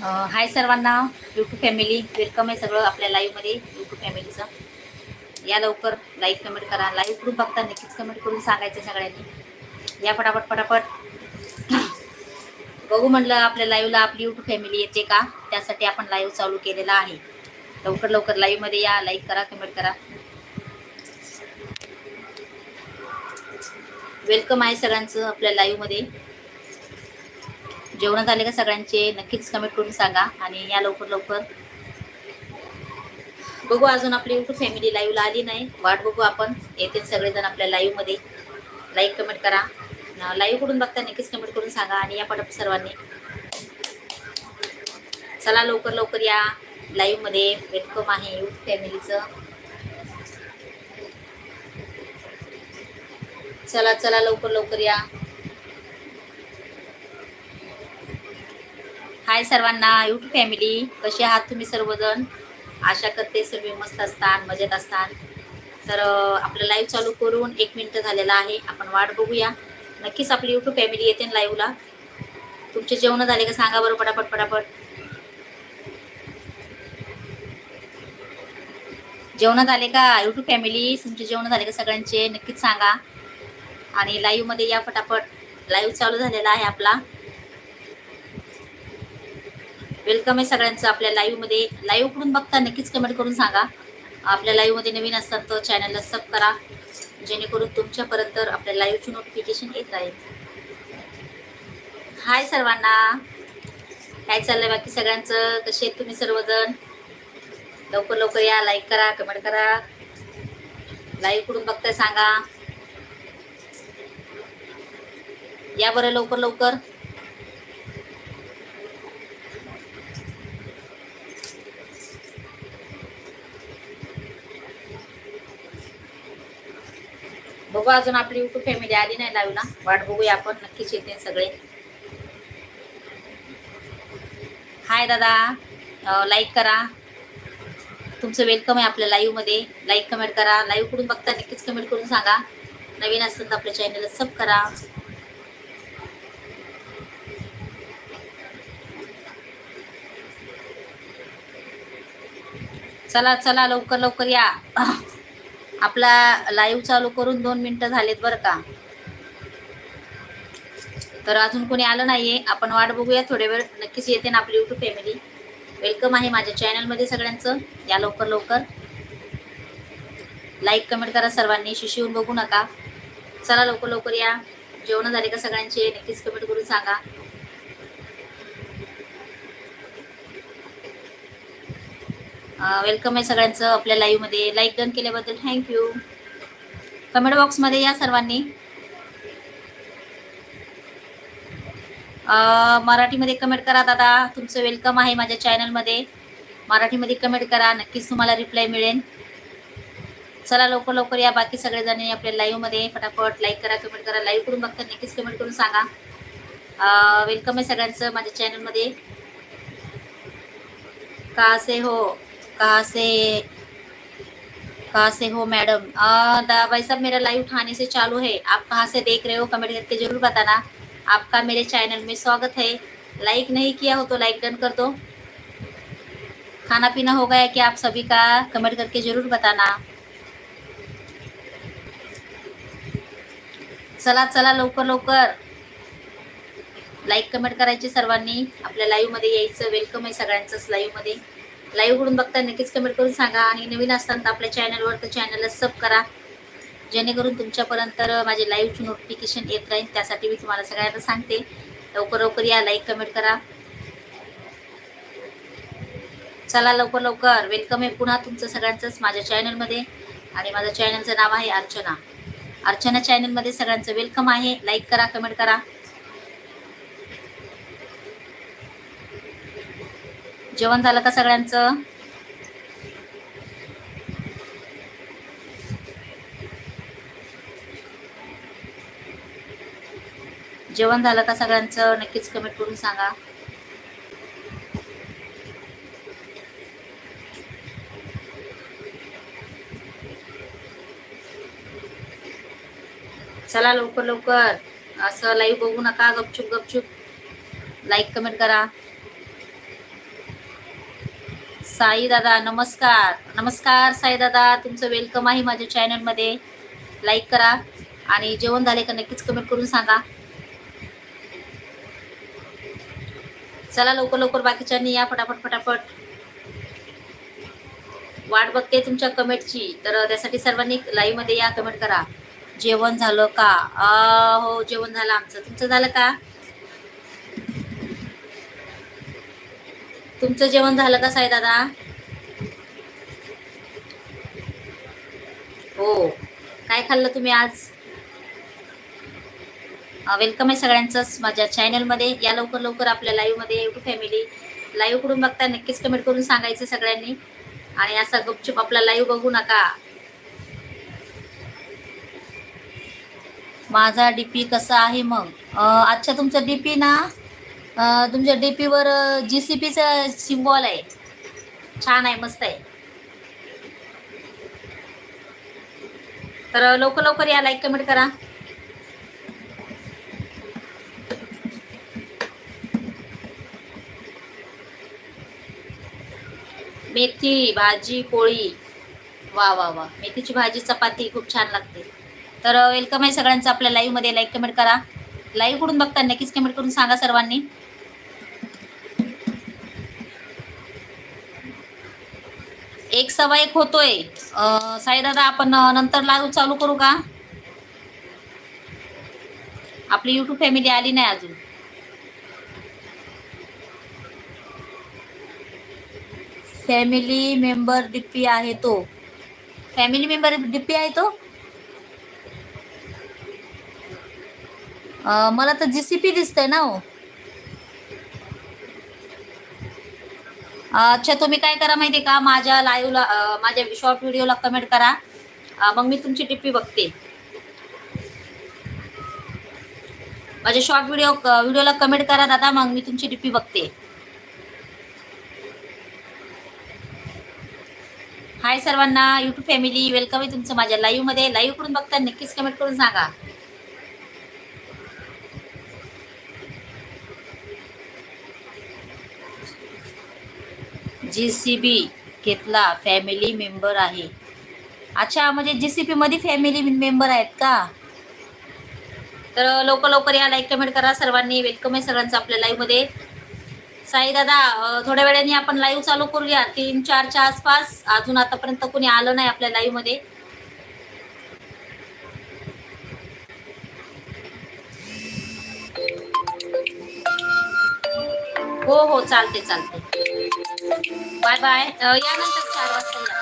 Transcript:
हाय सर्वांना YouTube family welcome आहे सगळं आपल्या लाईव्हमध्ये यूट्यूब फॅमिलीचं या लवकर लाईक कमेंट करा. लाईव्ह ग्रुप बघता नक्कीच कमेंट करून सांगायचं सगळ्यांनी. या फटाफट फटाफट. बघू म्हटलं आपल्या लाईव्हला आपली यूट्यूब फॅमिली येते का? त्यासाठी आपण लाईव्ह चालू केलेला आहे. लवकर लवकर लाईव्हमध्ये या. लाईक करा कमेंट करा. वेलकम आहे सगळ्यांचं आपल्या लाईव्हमध्ये जेवण झाले का सगळ्यांचे नक्कीच कमेंट करून सांगा आणि या लवकर लवकर. बघू अजून आपली युट्यूब फॅमिली लाईव्हला आली नाही. वाट बघू आपण. येते सगळेजण आपल्या लाईव्हमध्ये लाईक कमेंट करा. लाईव्हकडून बघता नक्कीच कमेंट करून सांगा आणि या पटापट सर्वांनी. चला लवकर लवकर या लाईव्हमध्ये वेलकम आहे युथ फॅमिलीचं चला चला लवकर लवकर या. हाय सर्वांना यूट्यूब फॅमिली कसे आहात तुम्ही सर्वजण? आशा करते सर्व मस्त असतात मजेत असतात. तर आपलं लाईव्ह चालू करून एक मिनटं झालेला आहे. आपण वाट बघूया. नक्कीच आपली यूट्यूब फॅमिली येते ना लाईव्हला तुमचे जेवण झाले का सांगा बरं पटापट पटापट. जेवण झाले का? यूट्यूब फॅमिली तुमचे जेवण झाले का सगळ्यांचे? नक्कीच सांगा. आणि लाईव्हमध्ये या फटाफट लाईव्ह चालू झालेला आहे आपला. वेलकम आहे सगळ्यांचं आपल्या लाईव्हमध्ये लाईव्हकडून बघता नक्कीच कमेंट करून सांगा. आपल्या लाईव्हमध्ये नवीन असतात तर चॅनलला सब करा. जेणेकरून तुमच्यापर्यंत आपल्या लाईव्हची नोटिफिकेशन येत राहील. हाय सर्वांना. काय चाललंय बाकी सगळ्यांचं. कसे आहेत तुम्ही सर्वजण? लवकर लवकर या लाईक करा कमेंट करा. लाईव्हकडून बघताय सांगा. या बरं लवकर लवकर. बघू अजून आपली युट्यूब फॅमिली आली नाही लावला वाट बघूया आपण. नक्कीच येते सगळे. हाय दादा. लाईक करा. तुमचं वेलकम आहे आपल्या लाईव्हमध्ये लाईक कमेंट करा. लाईव्हकडून बघता नक्कीच कमेंट करून सांगा. नवीन असेल तर आपल्या चॅनलला सब करा. चला चला लवकर लवकर या. आपला लाईव्ह चालू करून दोन मिनटं झालेत बरं का. तर अजून कोणी आलं नाहीये. आपण वाट बघूया. थोडे वेळ नक्कीच येते ना आपली यूट्यूब फॅमिली वेलकम आहे माझ्या चॅनलमध्ये सगळ्यांचं. या लवकर लवकर. लाईक कमेंट करा सर्वांनी. शिशिवून बघू नका. चला लवकर लवकर या. जेवण झाले का सगळ्यांचे? नक्कीच कमेंट करून सांगा. वेलकम आहे सगळ्यांचं आपल्या लाईव्हमध्ये लाईक डन केल्याबद्दल थँक्यू कमेंट बॉक्समध्ये या सर्वांनी. मराठीमध्ये कमेंट करा दादा. तुमचं वेलकम आहे माझ्या चॅनलमध्ये मराठीमध्ये कमेंट करा. नक्कीच तुम्हाला रिप्लाय मिळेल. चला लवकर लवकर या बाकी सगळेजणी आपल्या लाईव्हमध्ये फटाफट लाईक करा कमेंट करा. लाईव्ह करून बघता नक्कीच कमेंट करून सांगा. वेलकम आहे सगळ्यांचं माझ्या चॅनलमध्ये का असे हो? कहाँ से कहाँ से हो मैडम? भाई साहब, मेरा लाइव उठाने से चालू है। आप कहाँ से देख रहे हो? कमेंट करके ज़रूर बताना। आपका मेरे चैनल में स्वागत है। लाइक नहीं किया हो तो लाइक डन कर दो। खाना पीना हो गया क्या आप सभी का? कमेंट करके ज़रूर बताना। चला चला लवकर लवकर। लाईक कमेंट करायची सर्वांनी. आपल्या लाईव्ह मध्ये वेलकम आहे सगळ्यांचंच लाईव्ह मध्ये. लाईव्हकडून बघता नक्कीच कमेंट करून सांगा. आणि नवीन असताना तर आपल्या चॅनलवर तर चॅनलला सब करा. जेणेकरून तुमच्यापर्यंत माझे लाईव्हची नोटिफिकेशन येत राहील. त्यासाठी मी तुम्हाला सगळ्यांना सांगते. लवकर लवकर या लाईक कमेंट करा. चला लवकर लवकर. वेलकम आहे पुन्हा तुमचं सगळ्यांचंच माझ्या चॅनलमध्ये आणि माझ्या चॅनलचं नाव आहे अर्चना. अर्चना चॅनलमध्ये सगळ्यांचं वेलकम आहे. लाईक करा कमेंट करा. जेवण झालं का सगळ्यांचं? जेवण झालं का सगळ्यांचं? नक्कीच कमेंट करून सांगा. चला लवकर लवकर. असं लाईव्ह बघू नका. गपचूप गपचूप. लाईक कमेंट करा. साई दादा नमस्कार. नमस्कार साई दादा तुमचं वेलकम आहे माझ्या चॅनलमध्ये लाईक करा आणि जेवण झाले का नक्कीच कमेंट करून सांगा. चला लवकर लवकर बाकीच्यांनी या फटाफट फटाफट. वाट बघते तुमच्या कमेंटची तर त्यासाठी सर्वांनी लाईव्हमध्ये या कमेंट करा. जेवण झालं का? हो जेवण झालं आमचं. तुमचं झालं का? तुमचं जेवण झालं का साई दादा? हो. काय खाल्लं तुम्ही आज? वेलकम आहे सगळ्यांचंच माझ्या चॅनलमध्ये या लवकर लवकर आपल्या लाईव्हमध्ये युट्यूब फॅमिली लाईव्ह करून बघता नक्कीच कमेंट करून सांगायचं सगळ्यांनी. आणि असा गपचुप आपला लाईव्ह बघू नका. माझा डीपी कसा आहे मग? अच्छा तुमचा डीपी ना तुमच्या डीपीवर जी सी पीचा सिम्बॉल आहे. छान आहे मस्त आहे. तर लवकर लवकर या लाईक कमेंट करा. मेथी भाजी पोळी. वा वा वा. मेथीची भाजी चपाती खूप छान लागते. तर वेलकम आहे सगळ्यांचं. आपल्या लाईव्हमध्ये लाईक कमेंट करा. लाईव्हकडून बघता? नक्कीच कमेंट करून सांगा सर्वांनी. एक सवा एक होतोय. साईदादा आपण नंतर लाईव्ह चालू करू का? आपली युट्यूब फॅमिली आली नाही अजून. फॅमिली मेंबर डीपी आहे तो. फॅमिली मेंबर डिप्पी आहे तो? मला तर जीसीपी दिसतंय ना हो. अच्छा तुम्ही काय करा माहिती का? माझ्या लाईव्हला माझ्या शॉर्ट व्हिडिओला कमेंट करा. मग मी तुमची टिप्पी बघते. माझ्या शॉर्ट व्हिडिओ व्हिडिओला कमेंट करा दादा मग मी तुमची टिप्पी बघते. हाय सर्वांना युट्यूब फॅमिली वेलकम आहे तुमचं माझ्या लाईव्हमध्ये. लाईव्हकडून बघता नक्कीच कमेंट करून सांगा. जी सी बी घेतला फॅमिली मेंबर आहे. अच्छा म्हणजे जी सी मध्ये फॅमिली मेंबर आहेत का? तर लवकर लवकर या लाईक कमेंट करा सर्वांनी वेलकम आहे सर्वांचं आपल्या लाईव्हमध्ये. साई दादा थोड्या वेळाने आपण लाईव्ह चालू करूया. तीन चारच्या आसपास. अजून आतापर्यंत कोणी आलं नाही आपल्या लाईव्हमध्ये. हो हो चालते चालते बाय बाय यानंतर या चार वाजता या